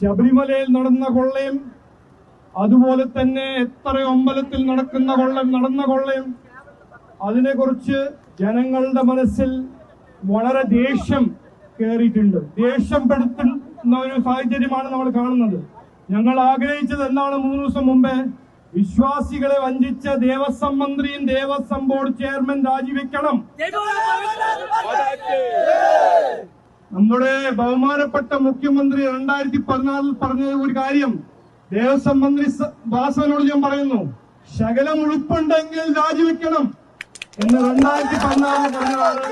ശബരിമലയിൽ നടന്ന കൊള്ളയും അതുപോലെ തന്നെ എത്ര അമ്പലത്തിൽ നടക്കുന്ന കൊള്ളയും നടന്ന കൊള്ളയും അതിനെക്കുറിച്ച് ജനങ്ങളുടെ മനസ്സിൽ വളരെ ദേഷ്യം കയറിയിട്ടുണ്ട് ദേഷ്യം പെടുത്തുന്ന ഒരു സാഹചര്യമാണ് നമ്മൾ കാണുന്നത്. ഞങ്ങൾ ആഗ്രഹിച്ചത് എന്താണ് മൂന്ന് ദിവസം മുമ്പേ? വിശ്വാസികളെ വഞ്ചിച്ച ദേവസ്വം മന്ത്രിയും ദേവസ്വം ബോർഡ് ചെയർമാൻ രാജിവെക്കണം. നമ്മുടെ ബഹുമാനപ്പെട്ട മുഖ്യമന്ത്രി രണ്ടായിരത്തി പതിനാലിൽ പറഞ്ഞ ഒരു കാര്യം. ദേവസ്വം മന്ത്രി വാസവനോട് ഞാൻ പറയുന്നു ശകലം ഉഴുപ്പുണ്ടെങ്കിൽ രാജിവെക്കണം എന്ന് രണ്ടായിരത്തി പതിനാറിൽ പറഞ്ഞതാണ്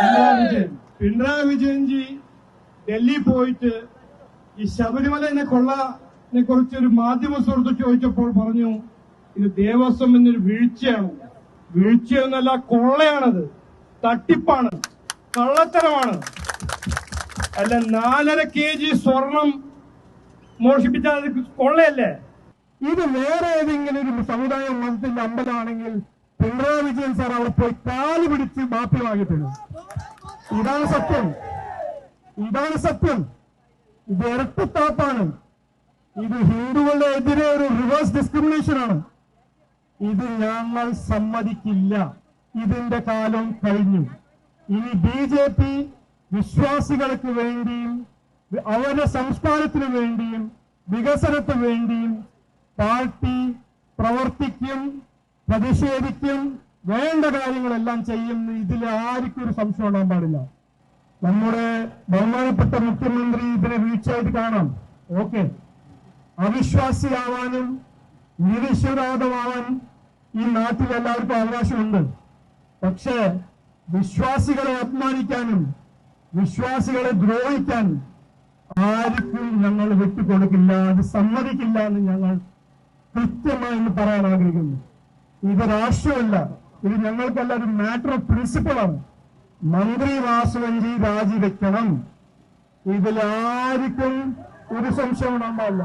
പിണറായി വിജയൻ. പിണറായി വിജയൻജി ഡൽഹി പോയിട്ട് ഈ ശബരിമലനെ കൊള്ളനെ കുറിച്ച് ഒരു മാധ്യമ സുഹൃത്ത് ചോദിച്ചപ്പോൾ പറഞ്ഞു ഇത് ദേവസ്വം എന്നൊരു വീഴ്ചയാണ്. വീഴ്ചയൊന്നല്ല കൊള്ളയാണത്. തട്ടിപ്പാണ്. കള്ളത്തരമാണ്. അല്ല നാലര കെ ജി സ്വർണം മോഷിപ്പിച്ചാൽ അത് കൊള്ളയല്ലേ? ഇത് വേറെ ഏതെങ്കിലും ഒരു സമുദായ മതത്തിന്റെ അമ്പലമാണെങ്കിൽ പിണറായി വിജയൻ സാർ അവിടെ പോയി കാൽ പിടിച്ച് മാപ്പി വാങ്ങിയിട്ടുണ്ട് ഇതാണ് സത്യം. ഇതാണ് സത്യം. ഇത് ഇരട്ടത്താപ്പാണ് ഇത് ഹിന്ദുക്കളുടെ എതിരെ ഒരു റിവേഴ്സ് ഡിസ്ക്രിമിനേഷൻ ആണ്. ഇത് ഞങ്ങൾ സമ്മതിക്കില്ല. ഇതിന്റെ കാലം കഴിഞ്ഞു. ഇനി ബി ജെ പി വിശ്വാസികൾക്ക് വേണ്ടിയും അവരുടെ സംസ്കാരത്തിന് വേണ്ടിയും വികസനത്തിന് വേണ്ടിയും പാർട്ടി പ്രവർത്തിക്കും പ്രതിഷേധിക്കും വേണ്ട കാര്യങ്ങളെല്ലാം ചെയ്യും ഇതിൽ ആർക്കും ഒരു സംശയം ഉണ്ടാകാൻ പാടില്ല. നമ്മുടെ ബഹുമാനപ്പെട്ട മുഖ്യമന്ത്രി ഇതിനെ വീഴ്ചയായിട്ട് കാണാം. ഓക്കെ. അവിശ്വാസിയാവാനും നിരശ്വരാതമാവാൻ ഈ നാട്ടിൽ എല്ലാവർക്കും അവകാശമുണ്ട്. പക്ഷേ വിശ്വാസികളെ അപമാനിക്കാനും വിശ്വാസികളെ ദ്രോഹിക്കാൻ ആർക്കും ഞങ്ങൾ വിട്ടുകൊടുക്കില്ല അത് സമ്മതിക്കില്ല എന്ന് ഞങ്ങൾ കൃത്യമായി പറയാൻ ആഗ്രഹിക്കുന്നു. ഇത് രാഷ്ട്രമല്ല ഇത് ഞങ്ങൾക്കല്ല ഒരു മാറ്റർ ഓഫ് പ്രിൻസിപ്പിളാണ് മന്ത്രി വാസുവഞ്ചി രാജിവെക്കണം. ഇതിൽ ആർക്കും ഒരു സംശയം ഉണ്ടാകാൻ പാടില്ല